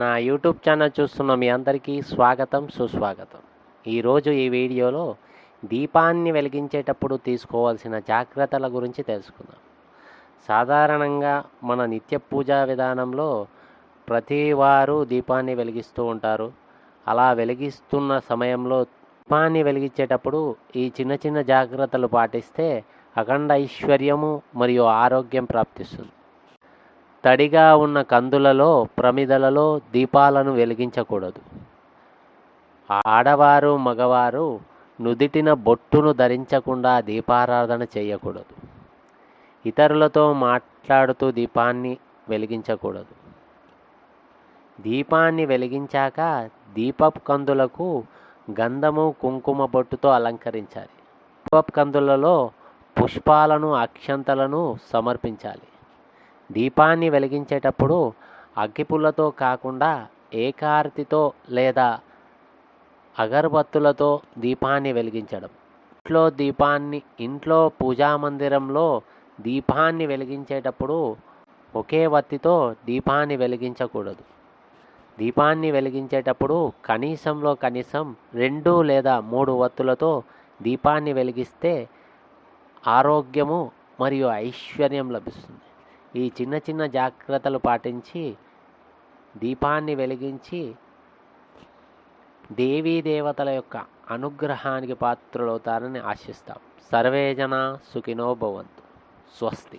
నా YouTube channel చూస్తున్న మీ అందరికీ స్వాగతం సుస్వాగతం. ఈరోజు ఈ వీడియోలో దీపాన్ని వెలిగించేటప్పుడు తీసుకోవాల్సిన జాగ్రత్తల గురించి తెలుసుకుందాం. సాధారణంగా మన నిత్య పూజా విధానంలో ప్రతి వారు దీపాన్ని వెలిగిస్తూ ఉంటారు. అలా వెలిగిస్తున్న సమయంలో దీపాన్ని వెలిగించేటప్పుడు ఈ చిన్న చిన్న జాగ్రత్తలు పాటిస్తే అఖండ ఐశ్వర్యము మరియు ఆరోగ్యం ప్రాప్తిస్తుంది. తడిగా ఉన్న కందులలో ప్రమిదలలో దీపాలను వెలిగించకూడదు. ఆడవారు మగవారు నుదిటిన బొట్టును ధరించకుండా దీపారాధన చేయకూడదు. ఇతరులతో మాట్లాడుతూ దీపాన్ని వెలిగించకూడదు. దీపాన్ని వెలిగించాక దీపపు కందులకు గంధము కుంకుమ బొట్టుతో అలంకరించాలి. దీపపు కందులలో పుష్పాలను అక్షంతలను సమర్పించాలి. దీపాన్ని వెలిగించేటప్పుడు అగ్గిపుల్లతో కాకుండా ఏకార్తితో లేదా అగరబత్తులతో దీపాన్ని వెలిగించడం. ఇంట్లో దీపాన్ని ఇంట్లో పూజా మందిరంలో దీపాన్ని వెలిగించేటప్పుడు ఒకే వత్తితో దీపాన్ని వెలిగించకూడదు. దీపాన్ని వెలిగించేటప్పుడు కనీసంలో కనీసం రెండు లేదా మూడు వత్తులతో దీపాన్ని వెలిగిస్తే ఆరోగ్యము మరియు ఐశ్వర్యం లభిస్తుంది. ఈ చిన్న చిన్న జాగ్రత్తలు పాటించి దీపాన్ని వెలిగించి దేవీ దేవతల యొక్క అనుగ్రహానికి పాత్రులవుతారని ఆశిస్తాం. సర్వేజన సుఖినో భవంతు. స్వస్తి.